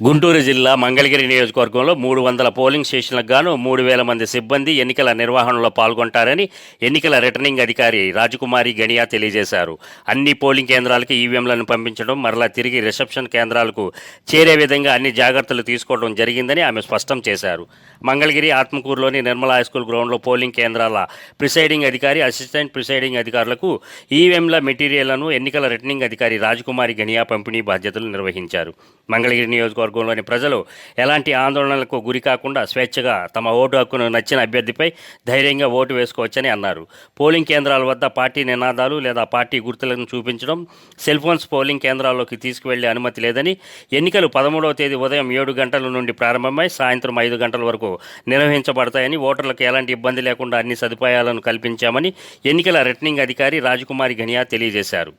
గుంటూరు జిల్లా మంగళగిరి నియోజకవర్గంలో మూడు వందల పోలింగ్ స్టేషన్లకు గాను మూడు వేల మంది సిబ్బంది ఎన్నికల నిర్వహణలో పాల్గొంటారని ఎన్నికల రిటర్నింగ్ అధికారి రాజకుమారి గణియా తెలియజేశారు. అన్ని పోలింగ్ కేంద్రాలకు ఈవీఎంలను పంపించడం మరలా తిరిగి రిసెప్షన్ కేంద్రాలకు చేరే విధంగా అన్ని జాగ్రత్తలు తీసుకోవడం జరిగిందని ఆమె స్పష్టం చేశారు. మంగళగిరి ఆత్మకూరులోని నిర్మలా హైస్కూల్ గ్రౌండ్లో పోలింగ్ కేంద్రాల ప్రిసైడింగ్ అధికారి అసిస్టెంట్ ప్రిసైడింగ్ అధికారులకు ఈవీఎంల మెటీరియల్లను ఎన్నికల రిటర్నింగ్ అధికారి రాజకుమారి గనియా పంపిణీ బాధ్యతలు నిర్వహించారు. మంగళగిరి నియోజకవర్గంలోని ప్రజలు ఎలాంటి ఆందోళనలకు గురి కాకుండా స్వేచ్ఛగా తమ ఓటు హక్కును నచ్చిన అభ్యర్థిపై ధైర్యంగా ఓటు వేసుకోవచ్చని అన్నారు. పోలింగ్ కేంద్రాల వద్ద పార్టీ నినాదాలు లేదా పార్టీ గుర్తులను చూపించడం సెల్ ఫోన్స్ పోలింగ్ కేంద్రాల్లోకి తీసుకువెళ్ళే అనుమతి లేదని ఎన్నికలు పదమూడవ తేదీ ఉదయం ఏడు గంటల నుండి ప్రారంభమై సాయంత్రం ఐదు గంటల వరకు నిర్వహించబడతాయని ఓటర్లకు ఎలాంటి ఇబ్బంది లేకుండా అన్ని సదుపాయాలను కల్పించామని ఎన్నికల రిటర్నింగ్ అధికారి రాజకుమారి ఘనియా తెలియజేశారు.